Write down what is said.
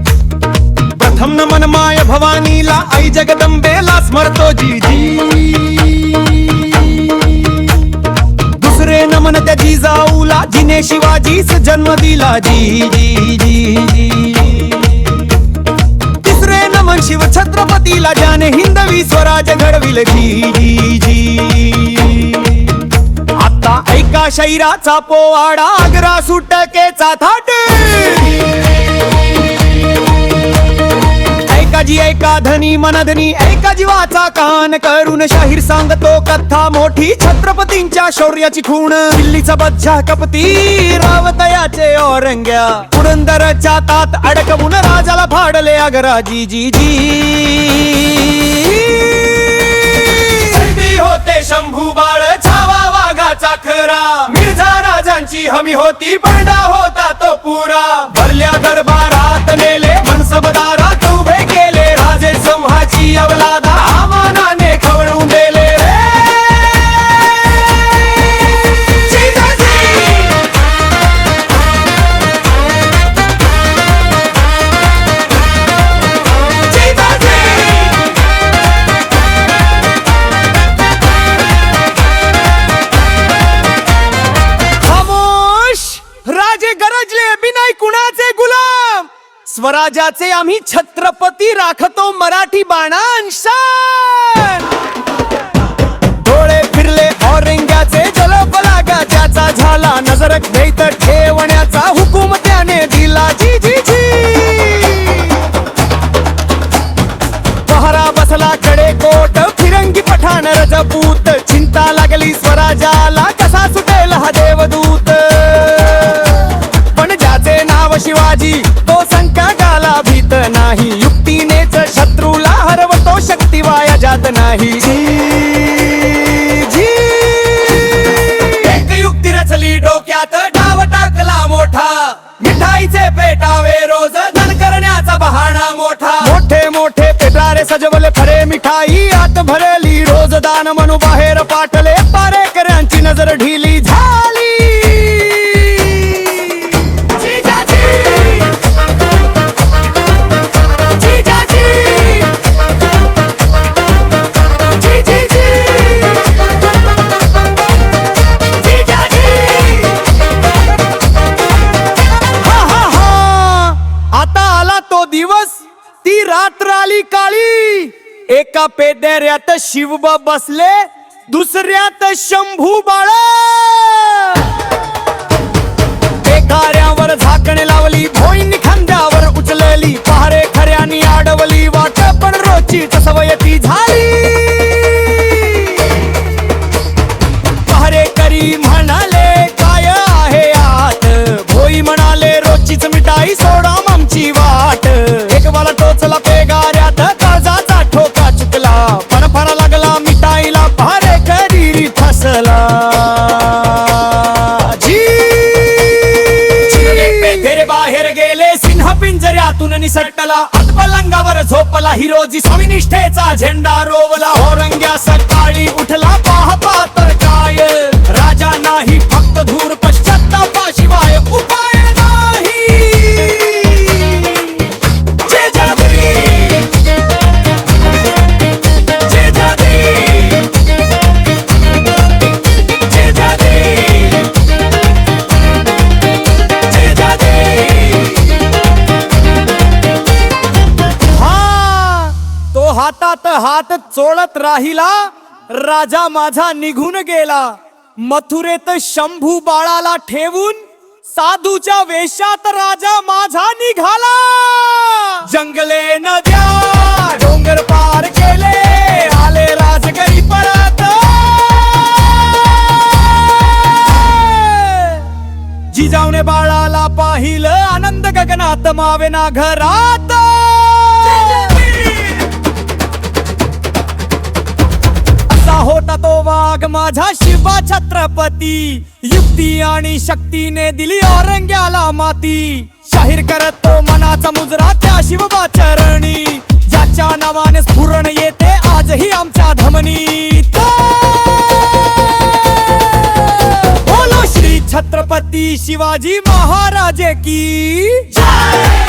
प्रथम नमन माय भवानीला आई जगदंबेला स्मरतो जी जिजाऊला जिने शिवाजीस जन्म दिला जी जी जी जी. तिसरे नमन शिव छत्रपतीला ज्याने हिंदवी स्वराज घडविल जी जी जी. आता ऐका शैराचा पोवाडा आग्रा सुटकेचा थाट. ऐका जी ऐका धनी मनधनी ऐका जीवाचा कान करून शाहीर सांगतो कथा मोठी. छत्रपतींच्या शौर्याची खूण दिल्लीचा बच्चा कपती रावतयाचे औरंग्या. पुरंदरच्या तात अडकवून राजाला फाडले अगराजी जी जी होते शंभू बाळ छावा वाघाचा खरा. मिर्झा राजांची हमी होती बंडा होता तो पुरा. भरल्या दरबारात नेले मनसबदारात ya velada स्वराजाचे आम्ही छत्रपती राखतो मराठी बाणांशान. डोळे फिरले औरंग्याचे जलबलागा ज्याचा झाला नजर. घेत ठेवण्याचा हुकूम त्याने दिला जी जी जी पहारा बसला कडे कोट फिरंगी पठाण रजपूत. चिंता लागली स्वराजाला जात नाही. एक युक्ती रचली डोक्यात डाव टाकला मोठा. मिठाईचे पेटावे रोज धन करण्याचा बहाणा मोठा. मोठे मोठे पेटारे सजवले फरे मिठाई आत भरली. रोज दान म्हणू बाहेर पाठले पारेकऱ्यांची नजर ढिली. रात्र आली काळी एका पेदेऱ्यात शिवबा बसले दुसऱ्यात शंभू बाळ. एखाऱ्यावर झाकण लावली भोईन खांद्यावर उचलली पहारे खऱ्यानी आडवली वाट पण रोची सवयती झाली. निसटला पलंगावर झोपला हिरोजी स्वामिनिष्ठेचा झेंडा रोवला. होरंग्या सकाळी उठला पाहता वाट चोळत राहिला राजा माझा निघून गेला. मथुरेत शंभू बाळाला ठेवून साधूच्या वेशात राजा माझा निघाला. जंगले नद्या डोंगर पार केले आले राजगरी परत. जिजाऊने बाळाला पाहिलं आनंद गगनात मावेना घरात. तो वाघ माझा शिवा छत्रपती. युक्ती आणि शक्तीने दिली औरंग्याला माती. शाहीर करत तो मनाचा मुजरा त्या शिवबा चरणी. ज्याच्या नावाने स्फुरण येते आजही आमच्या धमनीत बोलो श्री छत्रपती शिवाजी महाराजे की. जय!